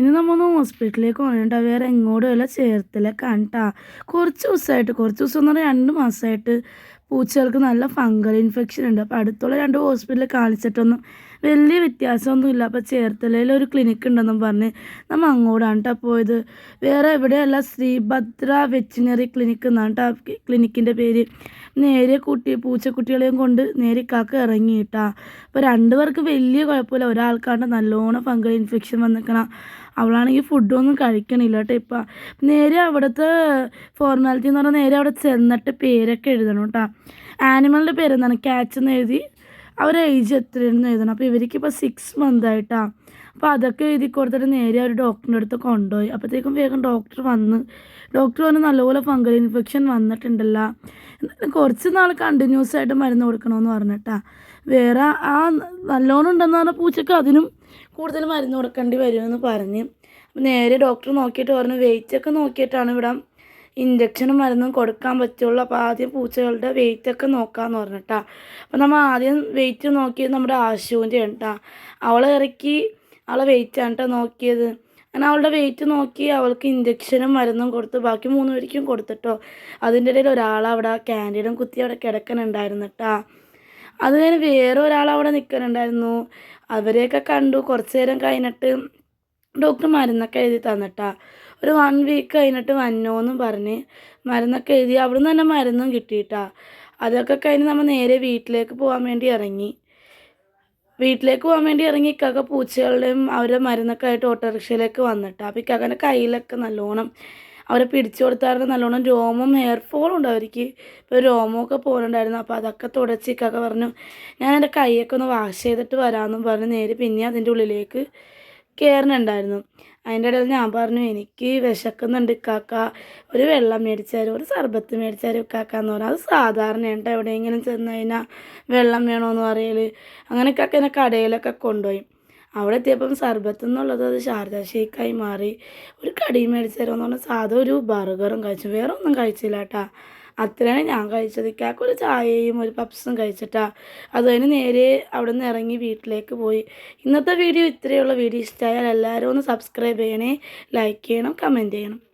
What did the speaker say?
ഇനി നമ്മൊന്ന് ഹോസ്പിറ്റലിലേക്ക് പോകണ്ട വേറെ എങ്ങോട്ടുമല്ല ചേർത്തലക്കാണ് കണ്ടാ കുറച്ച് ദിവസമായിട്ട് കുറച്ച് ദിവസം എന്ന് പറഞ്ഞാൽ രണ്ട് മാസമായിട്ട് പൂച്ചകൾക്ക് നല്ല ഫംഗൽ ഇൻഫെക്ഷൻ ഉണ്ട്. അപ്പോൾ അടുത്തുള്ള രണ്ട് ഹോസ്പിറ്റലിൽ കാണിച്ചിട്ടൊന്നും വലിയ വ്യത്യാസമൊന്നുമില്ല. അപ്പോൾ ചേർത്തലയിൽ ഒരു ക്ലിനിക്ക് ഉണ്ടെന്നും പറഞ്ഞ് നമ്മൾ അങ്ങോട്ടാണ് കേട്ടോ പോയത്. വേറെ എവിടെയല്ല ശ്രീഭദ്ര വെറ്റിനറി ക്ലിനിക്ക് എന്നാണ് കേട്ടോ ക്ലിനിക്കിന്റെ പേര്. നേരെ കുട്ടി പൂച്ചക്കുട്ടികളെയും കൊണ്ട് നേരെ കാക്ക ഇറങ്ങി കേട്ടാ അപ്പോൾ രണ്ടു പേർക്ക് വലിയ കുഴപ്പമില്ല. ഒരാൾക്കാണ്ട് നല്ലോണം ഫംഗൽ ഇൻഫെക്ഷൻ വന്നിക്കണം. അവളാണെങ്കിൽ ഫുഡൊന്നും കഴിക്കണില്ല കേട്ടോ ഇപ്പം. നേരെ അവിടുത്തെ ഫോർമാലിറ്റി എന്ന് പറഞ്ഞാൽ നേരെ അവിടെ ചെന്നിട്ട് പേരൊക്കെ എഴുതണം കേട്ടോ ആനിമലിന്റെ പേരെന്താണ്? ക്യാച്ച് എന്ന് എഴുതി അവരെ ഏജ് എത്രയെന്ന് എഴുതണം? അപ്പോൾ ഇവർക്കിപ്പോൾ സിക്സ് മന്ത് ആയിട്ടാണ് അപ്പോൾ അതൊക്കെ എഴുതി കൊടുത്തിട്ട് നേരെ ഒരു ഡോക്ടറിന്റെ അടുത്ത് കൊണ്ടുപോയി. അപ്പോഴത്തേക്കും വേഗം ഡോക്ടർ വന്ന് ഡോക്ടർ വന്ന് നല്ലപോലെ ഫംഗൽ ഇൻഫെക്ഷൻ വന്നിട്ടുണ്ടല്ല. കുറച്ച് നാൾ കണ്ടിന്യൂസ് ആയിട്ട് മരുന്ന് കൊടുക്കണമെന്ന് പറഞ്ഞിട്ടാ. വേറെ ആ നല്ലോണം ഉണ്ടെന്ന് പറഞ്ഞ പൂച്ചക്ക് അതിനും കൂടുതൽ മരുന്ന് കൊടുക്കേണ്ടി വരുമെന്ന് പറഞ്ഞ്. നേരെ ഡോക്ടർ നോക്കിയിട്ട് പറഞ്ഞു വെയിറ്റൊക്കെ നോക്കിയിട്ടാണ് ഇവിടെ ഇഞ്ചക്ഷനും മരുന്നും കൊടുക്കാൻ പറ്റുള്ളൂ അപ്പോൾ ആദ്യം പൂച്ചകളുടെ വെയിറ്റ് ഒക്കെ നോക്കാമെന്ന് പറഞ്ഞിട്ടാ. അപ്പോൾ നമ്മൾ ആദ്യം വെയിറ്റ് നോക്കിയത് നമ്മുടെ ആശുവിന്റെ ഉണ്ടാ അവളെ ഇറക്കി അവളെ വെയിറ്റ് ആണ് കേട്ടോ നോക്കിയത്. അങ്ങനെ അവളുടെ വെയിറ്റ് നോക്കി അവൾക്ക് ഇഞ്ചക്ഷനും മരുന്നും കൊടുത്ത് ബാക്കി മൂന്ന് പേർക്കും കൊടുത്തിട്ടോ. അതിന്റെ ഇടയിൽ ഒരാൾ അവിടെ ക്യാൻഡിഡും കുത്തി അവിടെ കിടക്കണുണ്ടായിരുന്നു കേട്ടാ അത് കഴിഞ്ഞ് വേറെ ഒരാൾ അവിടെ നിൽക്കുന്നുണ്ടായിരുന്നു അവരെയൊക്കെ കണ്ടു. കുറച്ച് നേരം കഴിഞ്ഞിട്ട് ഡോക്ടർ മരുന്നൊക്കെ എഴുതി തന്നിട്ടാ. ഒരു വൺ വീക്ക് കഴിഞ്ഞിട്ട് വന്നോന്നും പറഞ്ഞ് മരുന്നൊക്കെ എഴുതി അവിടുന്ന് തന്നെ മരുന്നും കിട്ടിയിട്ടാ. അതൊക്കെ കഴിഞ്ഞ് നമ്മൾ നേരെ വീട്ടിലേക്ക് പോകാൻ വേണ്ടി ഇറങ്ങി. വീട്ടിലേക്ക് പോകാൻ വേണ്ടി ഇറങ്ങി ഇക്കാക്ക പൂച്ചകളുടെയും അവരുടെ മരുന്നൊക്കെ ആയിട്ട് ഓട്ടോറിക്ഷയിലേക്ക് വന്നിട്ട്. അപ്പോൾ ഇക്കാക്കന്റെ കയ്യിലൊക്കെ നല്ലോണം അവരെ പിടിച്ചു കൊടുത്തായിരുന്നു. നല്ലോണം രോമം ഹെയർ ഫോളും ഉണ്ട് അവർക്ക്. ഇപ്പോൾ രോമമൊക്കെ പോകുന്നുണ്ടായിരുന്നു അപ്പോൾ അതൊക്കെ തുടച്ച് ഇക്കൊക്കെ പറഞ്ഞു ഞാൻ എന്റെ കൈയൊക്കെ ഒന്ന് വാഷ് ചെയ്തിട്ട് വരാമെന്നും പറഞ്ഞ് നേരെ പിന്നെ അതിന്റെ ഉള്ളിലേക്ക് കയറുന്നുണ്ടായിരുന്നു അതിന്റെ ഇടയിൽ ഞാൻ പറഞ്ഞു എനിക്ക് വിശക്കുന്നുണ്ട് കാക്ക. ഒരു വെള്ളം മേടിച്ചാലും ഒരു സർബത്ത് മേടിച്ചാലും കാക്ക എന്ന് പറഞ്ഞു. അത് സാധാരണയാണ് കേട്ടോ എവിടെയെങ്കിലും ചെന്ന് കഴിഞ്ഞാൽ വെള്ളം വേണമെന്ന് പറയൽ അങ്ങനെ കാക്ക എന്നെ കടയിലൊക്കെ കൊണ്ടുപോയി. അവിടെ എത്തിയപ്പം സർബത്ത് എന്നുള്ളത് അത് ശാരദ ഷേക്കായി മാറി. ഒരു കടി മേടിച്ചു തരുമെന്ന് പറഞ്ഞാൽ സാധാ ഒരു ബർഗറും കഴിച്ചു. വേറെ ഒന്നും കഴിച്ചില്ല കേട്ടാ. അത്രയാണ് ഞാൻ കഴിച്ചത്. ഇക്കാക്ക് ഒരു ചായയും ഒരു പപ്സും കഴിച്ചിട്ടാ. അത് നേരെ അവിടെ നിന്ന് ഇറങ്ങി വീട്ടിലേക്ക് പോയി. ഇന്നത്തെ വീഡിയോ ഇത്രയുള്ള വീഡിയോ ഇഷ്ടമായാൽ എല്ലാവരും ഒന്ന് സബ്സ്ക്രൈബ് ചെയ്യണേ. ലൈക്ക് ചെയ്യണം കമന്റ് ചെയ്യണം.